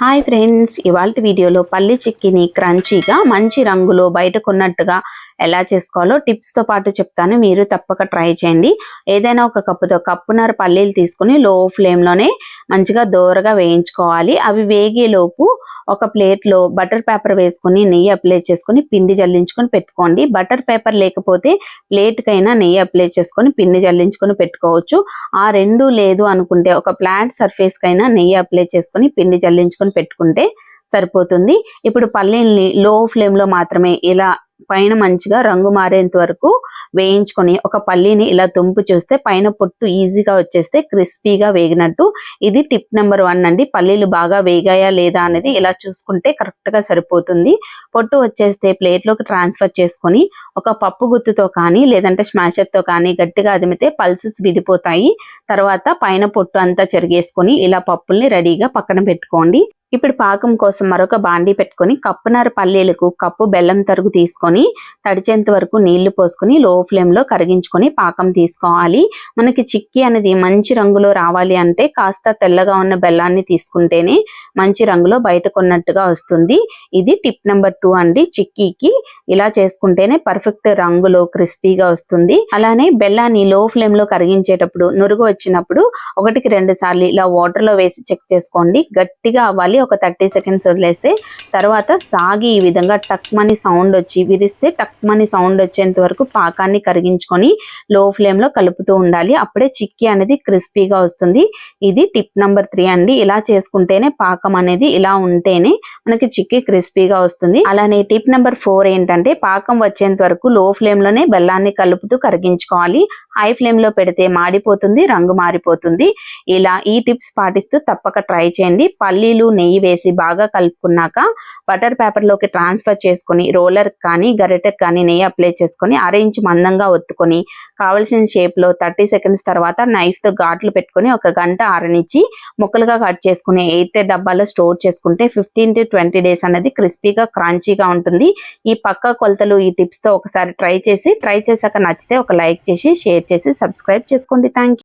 Hi friends ఇవాళ వీడియోలో పల్లి చిక్కిని క్రంచీగా మంచి రంగులో బయటకున్నట్టుగా ఎలా చేసుకోవాలో టిప్స్తో పాటు చెప్తాను. మీరు తప్పక ట్రై చేయండి. ఏదైనా ఒక కప్పుతో కప్పున్నర పల్లీలు తీసుకుని లో ఫ్లేమ్లోనే మంచిగా దోరగా వేయించుకోవాలి. అవి వేగేలోపు ఒక ప్లేట్లో బటర్ పేపర్ వేసుకుని నెయ్యి అప్లై చేసుకుని పిండి జల్లించుకొని పెట్టుకోండి. బటర్ పేపర్ లేకపోతే ప్లేట్కైనా నెయ్యి అప్లై చేసుకొని పిండి జల్లించుకొని పెట్టుకోవచ్చు. ఆ రెండు లేదు అనుకుంటే ఒక ప్లాంట్ సర్ఫేస్కైనా నెయ్యి అప్లై చేసుకొని పిండి జల్లించుకొని పెట్టుకుంటే సరిపోతుంది. ఇప్పుడు పల్లీల్ని లో ఫ్లేమ్లో మాత్రమే ఇలా పైన మంచిగా రంగు మారేంత వరకు వేయించుకొని ఒక పల్లీని ఇలా తుంపు చూస్తే పైన పొట్టు ఈజీగా వచ్చేస్తే క్రిస్పీగా వేగినట్టు. ఇది టిప్ నెంబర్ వన్ అండి. పల్లీలు బాగా వేగాయా లేదా అనేది ఇలా చూసుకుంటే కరెక్ట్గా సరిపోతుంది. పొట్టు వచ్చేస్తే ప్లేట్లోకి ట్రాన్స్ఫర్ చేసుకొని ఒక పప్పు గుత్తుతో కానీ లేదంటే స్మాషర్తో కానీ గట్టిగా అదిమితే పల్సెస్ విడిపోతాయి. తర్వాత పైన పొట్టు అంతా చెరిగేసుకొని ఇలా పప్పుల్ని రెడీగా పక్కన పెట్టుకోండి. ఇప్పుడు పాకం కోసం మరొక బాండీ పెట్టుకొని కప్పున్నర పల్లీలకు కప్పు బెల్లం తరుగు తీసుకొని తడిచేంత వరకు నీళ్ళు పోసుకొని లో ఫ్లేమ్లో కరిగించుకొని పాకం తీసుకోవాలి. మనకి చిక్కీ అనేది మంచి రంగులో రావాలి అంటే కాస్త తెల్లగా ఉన్న బెల్లాన్ని తీసుకుంటేనే మంచి రంగులో బయట కొన్నట్టుగా వస్తుంది. ఇది టిప్ నెంబర్ టూ అండి. చిక్కీకి ఇలా చేసుకుంటేనే పర్ఫెక్ట్ రంగులో క్రిస్పీగా వస్తుంది. అలానే బెల్లాన్ని లో ఫ్లేమ్లో కరిగించేటప్పుడు నురుగు వచ్చినప్పుడు ఒకటికి రెండు సార్లు ఇలా వాటర్లో వేసి చెక్ చేసుకోండి. గట్టిగా అవ్వాలి ఒక థర్టీ సెకండ్స్ వదిలేస్తే తర్వాత సాగి ఈ విధంగా టక్మని సౌండ్ వచ్చి విరిస్తే టక్మని సౌండ్ వచ్చేంత వరకు పాకాన్ని కరిగించుకొని లో ఫ్లేమ్లో కలుపుతూ ఉండాలి. అప్పుడే చిక్కీ అనేది క్రిస్పీగా వస్తుంది. ఇది టిప్ నెంబర్ త్రీ అండి. ఇలా చేసుకుంటేనే పాకం అనేది ఇలా ఉంటేనే మనకి చిక్కీ క్రిస్పీగా వస్తుంది. అలానే టిప్ నెంబర్ ఫోర్ ఏంటంటే పాకం వచ్చేంత వరకు లో ఫ్లేమ్లోనే బెల్లాన్ని కలుపుతూ కరిగించుకోవాలి. హై ఫ్లేమ్లో పెడితే మాడిపోతుంది రంగు మారిపోతుంది. ఇలా ఈ టిప్స్ పాటిస్తూ తప్పక ట్రై చేయండి. పల్లీలు నెయ్యి వేసి బాగా కలుపుకున్నాక బటర్ పేపర్లోకి ట్రాన్స్ఫర్ చేసుకొని రోలర్ కానీ గరిటెకి కానీ నెయ్యి అప్లై చేసుకొని అరేంజ్ మందంగా ఒత్తుకొని కావలసిన షేప్లో థర్టీ సెకండ్స్ తర్వాత నైఫ్తో ఘాట్లు పెట్టుకొని ఒక గంట ఆరనిచ్చి ముక్కలుగా కట్ చేసుకుని ఎయిట్ డబ్బాలో స్టోర్ చేసుకుంటే ఫిఫ్టీన్ టు ట్వంటీ డేస్ అనేది క్రిస్పీగా క్రాంచీగా ఉంటుంది. ఈ పక్క కొలతలు ఈ టిప్స్తో ఒకసారి ట్రై చేసి ట్రై చేశాక నచ్చితే ఒక లైక్ చేసి షేర్ చేసి సబ్స్క్రైబ్ చేసుకోండి. థ్యాంక్